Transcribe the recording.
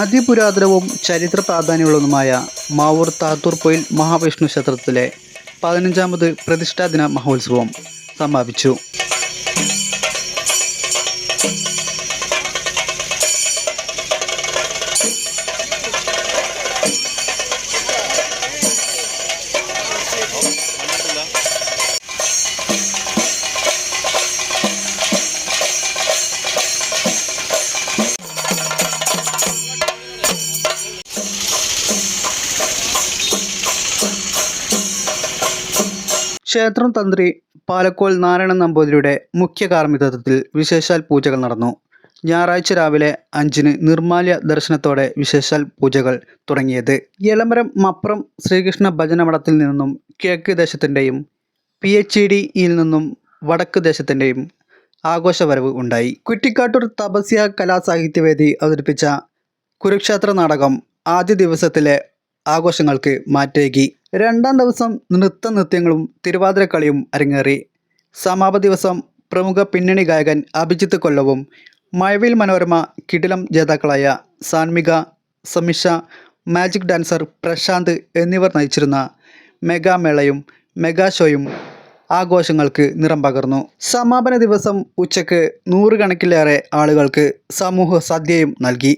അതിപുരാതനവും ചരിത്ര പ്രാധാന്യമുള്ളതുമായ മാവൂർ താത്തൂർ പൊയിൽ മഹാവിഷ്ണു ക്ഷേത്രത്തിലെ പതിനഞ്ചാമത് പ്രതിഷ്ഠാദിന മഹോത്സവം സമാപിച്ചു. ക്ഷേത്രം തന്ത്രി പാലക്കോൽ നാരായണൻ നമ്പൂതിരിയുടെ മുഖ്യ കാർമ്മികത്വത്തിൽ വിശേഷാൽ പൂജകൾ നടന്നു. ഞായറാഴ്ച രാവിലെ അഞ്ചിന് നിർമാല്യ ദർശനത്തോടെ വിശേഷാൽ പൂജകൾ തുടങ്ങിയത്. എളമരം മപ്പുറം ശ്രീകൃഷ്ണ ഭജനമഠത്തിൽ നിന്നും കിഴക്ക് ദേശത്തിന്റെയും പി എച്ച് ഇ ഡിയിൽ നിന്നും വടക്ക് ദേശത്തിന്റെയും ആഘോഷവരവ് ഉണ്ടായി. കുറ്റിക്കാട്ടൂർ തപസ്യ കലാസാഹിത്യവേദി അവതരിപ്പിച്ച കുരുക്ഷേത്ര നാടകം ആദ്യ ദിവസത്തിലെ ആഘോഷങ്ങൾക്ക് മാറ്റേകി. രണ്ടാം ദിവസം നൃത്ത നൃത്യങ്ങളും തിരുവാതിരക്കളിയും അരങ്ങേറി. സമാപ ദിവസം പ്രമുഖ പിന്നണി ഗായകൻ അഭിജിത്ത് കൊല്ലവും മഴവിൽ മനോരമ കിടിലം ജേതാക്കളായ സാൻമിക സമിഷ മാജിക് ഡാൻസർ പ്രശാന്ത് എന്നിവർ നയിച്ചിരുന്ന മെഗാമേളയും മെഗാ ഷോയും ആഘോഷങ്ങൾക്ക് നിറം പകർന്നു. സമാപന ദിവസം ഉച്ചയ്ക്ക് നൂറുകണക്കിലേറെ ആളുകൾക്ക് സമൂഹ സദ്യയും നൽകി.